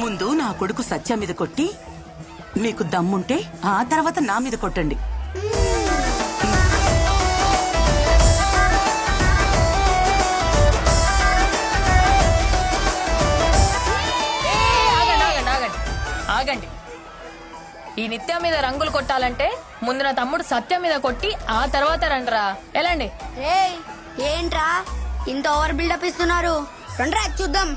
ముందు నా కొడుకు సత్య మీద కొట్టి మీకు దమ్ముంటే ఆ తర్వాత నా మీద కొట్టండి. ఆగండి ఆగండి ఆగండి. ఆగండి. ఈ నిత్య మీద రంగులు కొట్టాలంటే ముందు నా తమ్ముడు సత్యం మీద కొట్టి ఆ తర్వాత రండిరా. ఎలాండి? రేయ్ ఏంట్రా? ఇంత ఓవర్ బిల్డప్ ఇస్తున్నారు. రండ్రా చూద్దాం.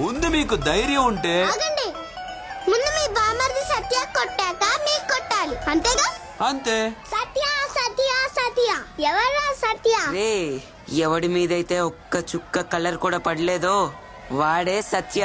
ముందు మీకు ధైర్యం ఉంటే ఆగండి. ముందు మీ బామర్ది సత్య కొట్టాక మీకు కొట్టాలి. అంతేగా? అంతే. సత్య సత్య సత్య. ఎవరా సత్య? రే ఎవడి మీదైతే ఒక్క చుక్క కలర్ కూడా పడలేదో వాడే సత్య.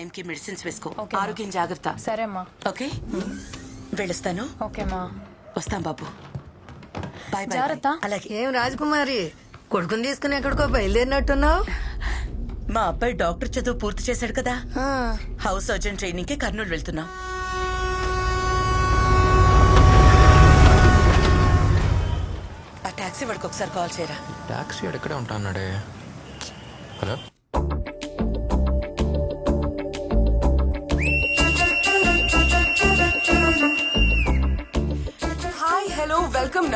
టైంకి మెడిసిన్స్ వేసుకో. మా. ఆరోగ్యం జాగ్రత్త. సరే అమ్మా ఓకే? వెళ్ళొస్తాను. ఓకే మా వస్తాం బాబు. బాయ్ బాయ్ జాగ్రత్త. అలాగే. ఏం రాజకుమారి? కొడుకుని తీసుకుని ఎక్కడికో బయలుదేరినట్టున్నావు? మా అబ్బాయి డాక్టర్ చదువు పూర్తి చేశాడు కదా. హౌస్ సర్జన్ ట్రైనింగ్కి కర్నూలు వెళ్తున్నాం. ఆ టాక్సీ వాడికి ఒకసారి కాల్ చేయరా. ట్యాక్సీ ఎక్కడే ఉంటా అన్నాడే? హలో?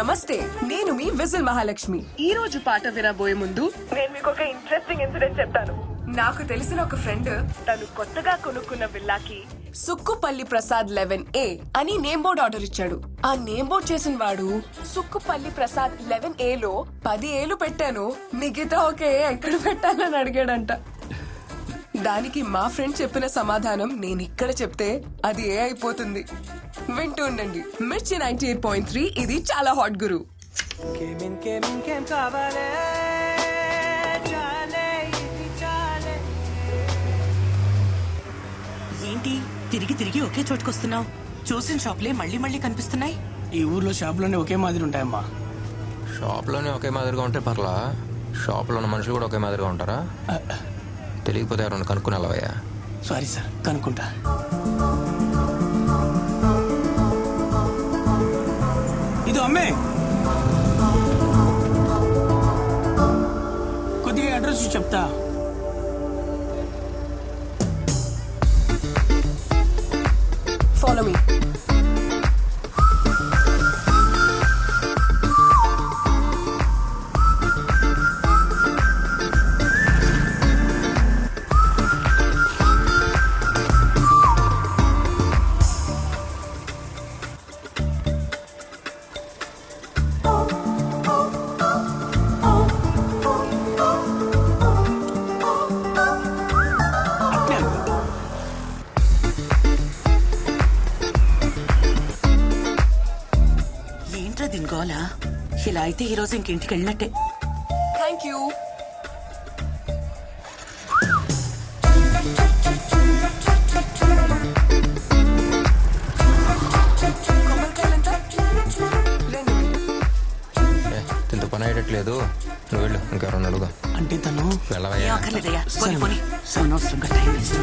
నమస్తే నేను మీ విజిల్ మహాలక్ష్మి. ఈ రోజు పాట వినబోయే ముందు నేను మీకు ఒక ఇంట్రెస్టింగ్ ఇన్సిడెంట్ చెప్తాను. నాకు తెలిసిన ఒక ఫ్రెండ్ తను కొత్తగా కొనుక్కున్న విల్లాకి సుక్కుపల్లి ప్రసాద్ లెవెన్ ఏ అని నేమ్ బోర్డ్ ఆర్డర్ ఇచ్చాడు. ఆ నేమ్ బోర్డ్ చేసిన వాడు సుక్కుపల్లి ప్రసాద్ లెవెన్ ఏ లో పది ఏలు పెట్టాను. మిగతా ఒక ఏ ఎక్కడ పెట్టాలని అడిగాడంట. దానికి మా ఫ్రెండ్ చెప్పిన సమాధానం నేను ఇక్కడ చెప్తే అది ఏ అయిపోతుంది? వింటూ ఉండండి. మిర్చి నైన్టీ ఎయిట్ పాయింట్ త్రీ ఇది చాలా హాట్ గురు. ఏంటి? తిరిగి తిరిగి ఒకే చోటుకొస్తున్నావు. చూసిన షాప్లే మళ్ళీ మళ్ళీ కనిపిస్తున్నాయి. ఈ ఊర్లో షాపులన్నీ ఒకే మాదిరి ఉంటాయమ్మా. షాప్లోనే ఒకే మాదిరిగా ఉంటే పర్లా? షాప్లో ఉన్న మనుషులు కూడా ఒకే మాదిరిగా ఉంటారా? తెలియకపోతే ఎవరైనా కనుక్కుని వెళ్ళవయ్యా? సారీ సార్ కనుక్కుంటా. ఇది అమ్మే. కొద్దిగా అడ్రస్ చెప్తా. ఫాలో మీ గోల ఇలా అయితే ఈ రోజు ఇంకింటికి వెళ్ళినట్టే. Thank you? రెండు. ఏ దీంతో పని అయ్యేటట్లేదు. నువ్వు వెళ్ళు ఇంకెవరన్నా అడుగు అంటే తను ఏం వెళ్ళవయ్యా అక్కర్లేదయ్యా. పోనీ పోనీ. అనవసరంగా టైం వేస్ట్.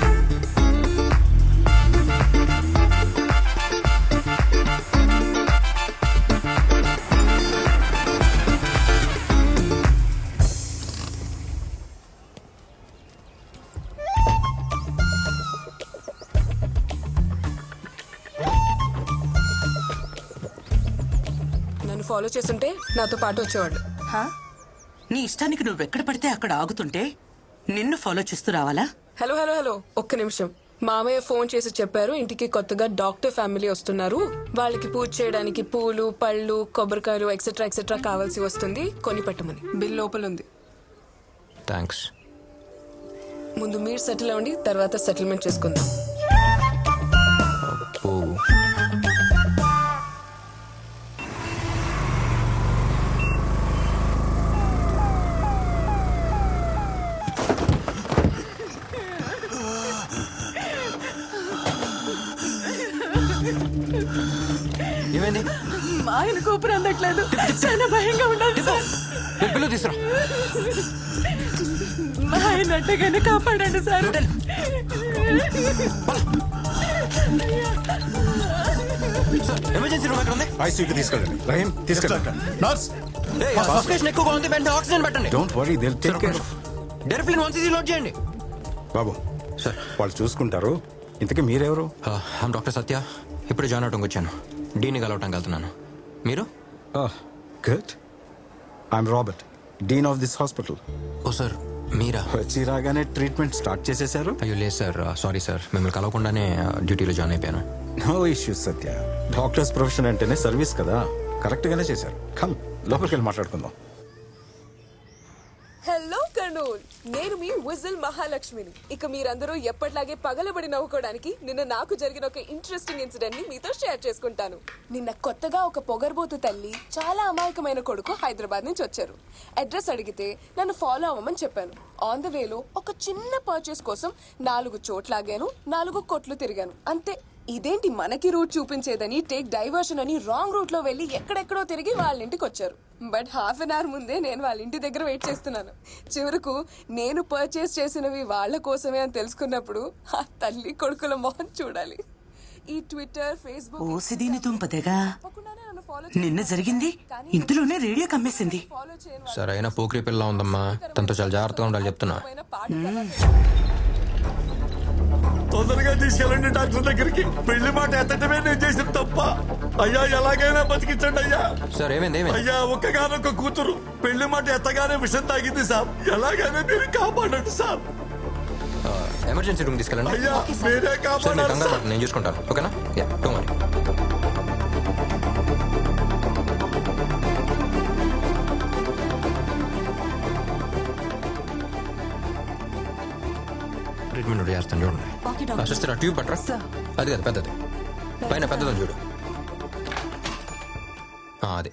ఫాలో చేస్తుంటే నాతో పాటు వచ్చేవాడు. నీ ఇష్టానికి నువ్వెక్కడ పడితే అక్కడ ఆగుతుంటే నిన్ను ఫాలో చేస్తూ రావాలా? Hello hello hello. ఒక్క నిమిషం. మామయ్య ఫోన్ చేసి చెప్పారు ఇంటికి కొత్తగా డాక్టర్ ఫ్యామిలీ వస్తున్నారు. వాళ్ళకి పూజ చేయడానికి పూలు పళ్ళు కొబ్బరికాయలు ఎక్సెట్రా ఎక్సెట్రా కావాల్సి వస్తుంది. కొని పెట్టమని. బిల్ లోపల ఉంది. థ్యాంక్స్ ముందు మీరు సెటిల్ అవ్వండి తర్వాత సెటిల్మెంట్ చేసుకుందాం. ఓ ఆయన కూపర్ అందట్లేదు. చాలా భయంగా సార్. వెళ్ళి పిల్లలు తీసురా. మా ఆయన అట్టగానే కాపాడండి సార్. ఎమర్జెన్సీ రూమ్ ఎక్కడ ఉంది? ఐసీయూకి తీసుకెళ్ళండి. రహీం తీసుకెళ్ళండి. నర్స్. సఫికేషన్ ఎక్కువగా ఉంది వెంటనే ఆక్సిజన్ పెట్టండి. Don't worry Dil take care deriphyllin one CG load చేయండి. బాబు సార్. వాళ్ళు చూసుకుంటారు. ఇంతకీ మీరెవరు? డాక్టర్ సత్య. ఇప్పుడు జాయిన్ అవటంకి వచ్చాను డీని కలవటానికి వెళ్తున్నాను మీరు? Good I'm Robert dean of this hospital oh sir మీరా? వచ్చి రాగానే ట్రీట్మెంట్ స్టార్ట్ చేసేశారు అయ్యో లేదు సార్. Sorry sir. మిమ్మల్ని కలవకుండానే డ్యూటీలో జాయిన్ అయిపోయాను. No issues Satya. Doctors profession అంటేనే సర్వీస్ కదా. కరెక్ట్ గానే చేశారు. కమ్ లోపలికి వెళ్ళి మాట్లాడుకుందాం. హలో ఆఫ్టర్నూన్ నేను మీ విజిల్ మహాలక్ష్మిని. ఇక మీరందరూ ఎప్పటిలాగే పగలబడి నవ్వుకోవడానికి నిన్న నాకు జరిగిన ఒక ఇంట్రెస్టింగ్ ఇన్సిడెంట్ని మీతో షేర్ చేసుకుంటాను. నిన్న కొత్తగా ఒక పొగర్బోతు తల్లి చాలా అమాయకమైన కొడుకు హైదరాబాద్ నుంచి వచ్చారు. అడ్రస్ అడిగితే నన్ను ఫాలో అవ్వమని చెప్పాను. ఆన్ ద వేలో ఒక చిన్న పర్చేస్ కోసం నాలుగు చోట్లాగాను నాలుగు కొట్లు తిరిగాను. అంతే. ఇదేంటి మనకి రూట్ చూపించేదని టేక్ డైవర్షన్ అని రాంగ్ రూట్లో వెళ్ళి ఎక్కడెక్కడో తిరిగి వాళ్ళ ఇంటికి వచ్చారు. బట్ హాఫ్ అన్ అవర్ ముందే నేను వాళ్ళ ఇంటి దగ్గర వెయిట్ చేస్తున్నాను. చివరకు నేను పర్చేస్ చేసినవి వాళ్ళ కోసమే అని తెలుసుకున్నప్పుడు ఆ తల్లి కొడుకుల మొహం చూడాలి. ఈ ట్విట్టర్ ఫేస్బుక్ నన్ను. జరిగింది? ఇంతలోనే రేడియో కమ్మేసింది. follow చేయని సరే అయినా పోకిరి పిల్ల ఉందమ్మా. తనతో చాలా జాగ్రత్తగా ఉండాలి చెప్తున్నా. తొందరగా తీసుకెళ్ళండి డాక్టర్ దగ్గరికి. పెళ్ళి మాట ఎత్తటమే నేను చేసిన తప్ప. అయ్యా ఎలాగైనా బతికించండి అయ్యా. సార్ ఏమైంది ఏమైంది? అయ్యా ఒక్కగానొక్క కూతురు పెళ్ళి మాట ఎత్తగానే విషం తాగింది సార్. ఎలాగైనా మీరు కాపాడండి సార్. ఎమర్జెన్సీ రూమ్ తీసుకెళ్ళండి. అయ్యా మీరే సార్ మీరు కంగారు పడకండి, నేను చూసుకుంటాను. ఓకేనా? యా డోంట్ వరీ ట్రీట్మెంట్ చూడండి. సిస్టర్ ఆ ట్యూబ్ పట్టరా. అది కదా పెద్దది. పైన పెద్దదని చూడు. అది.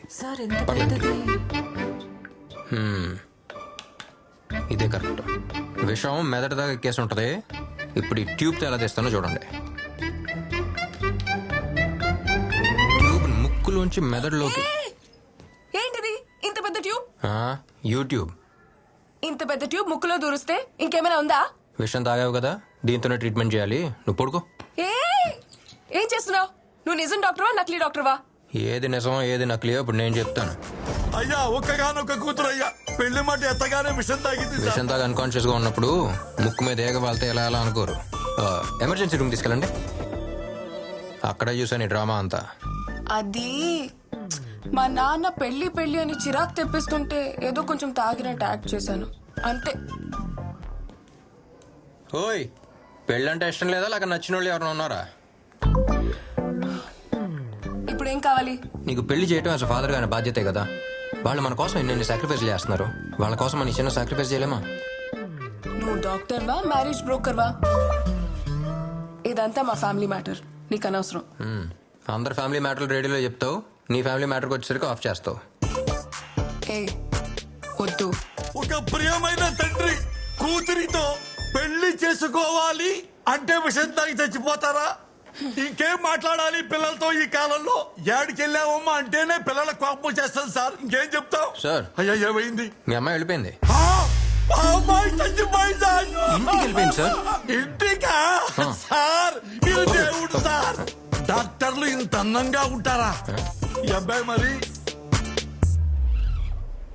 ఇదే కరెక్ట్. విషం మెదడు దాకా ఎక్కేసి ఉంటది ఇప్పుడు ఈ ట్యూబ్తో ఎలా తీస్తానో చూడండి. ట్యూబ్ ముక్కులోంచి మెదడులోకి ఏంటిది? ఇంత పెద్ద ట్యూబ్? యూట్యూబ్. ఇంత పెద్ద ట్యూబ్ ముక్కులో దూరిస్తే ఇంకేమైనా ఉందా? విషం తాగావు కదా దీంతోనే ట్రీట్మెంట్ చేయాలి. నువ్వు పడుకో. ఏ! ఏం చేస్తున్నావు? నువ్వు నిజం డాక్టర్వా నకిలీ డాక్టర్వా? ఏది నిజమో ఏది నకిలియో ఇప్పుడు నేను చెప్తాను. అయ్యా ఒక్కగానొక్క కూతురు అయ్యా పెళ్ళి మాట ఎత్తగానే విషం తాగింది సార్. విషం తాగా అన్కాన్షియస్గా ఉన్నప్పుడు ముక్కు మీద ఏగ వాళ్తే ఎలా ఎలా అనుకోరు. ఎమర్జెన్సీ రూమ్ తీసుకెళ్ళండి. అక్కడ చూసాను ఈ డ్రామా అంతా. అది మా నాన్న పెళ్ళి పెళ్ళి అని చిరాకు తెప్పిస్తుంటే ఏదో కొంచెం తాగినట్టు యాక్ట్ చేశాను. అంతే. ఓయ్ పెళ్ళంటే ఇష్టం లేదా? లేక నచ్చిన వాళ్ళు ఎవరైనా ఉన్నారా? ఏం కావాలి? నీకు పెళ్ళి చేయడం అసలు ఫాదర్ గారి బాధ్యతే కదా. వాళ్ళు మన కోసం ఎన్ని సాక్రిఫైస్ చేస్తున్నారు? వాళ్ళ కోసం మన చిన్న సాక్రిఫైస్ చేయలేమా? నువ్వు డాక్టర్వా మ్యారేజ్ బ్రోకర్వా ఇదంతా మా ఫ్యామిలీ మ్యాటర్ నీకు అనవసరం. అందరి ఫ్యామిలీ మ్యాటర్లు రేడియోలో చెప్తావు. నీ ఫ్యామిలీ మ్యాటర్కి వచ్చేసరికి ఆఫ్ చేస్తావు. ఏ వద్దు. ఒక ప్రియమైన తండ్రి కూతురితో పెళ్ళి చేసుకోవాలి అంటే విషం తాగి చచ్చిపోతారా? ఇంకేం మాట్లాడాలి పిల్లలతో ఈ కాలంలో? ఏడికెళ్ళావమ్మా అంటేనే పిల్లల కోపం చేస్తాను సార్. ఇంకేం చెప్తావు? సార్. అయ్యా ఏమైంది? మీ అమ్మాయి వెళ్ళిపోయింది. ఆ! ఆ అమ్మాయి చచ్చిపోయిందా? ఇంటికి వెళ్ళిపోయింది సార్. ఇంటికా? సార్ మీరు దేవుడు సార్. డాక్టర్లు ఇంత అందంగా ఉంటారా? ఈ అబ్బాయి మరి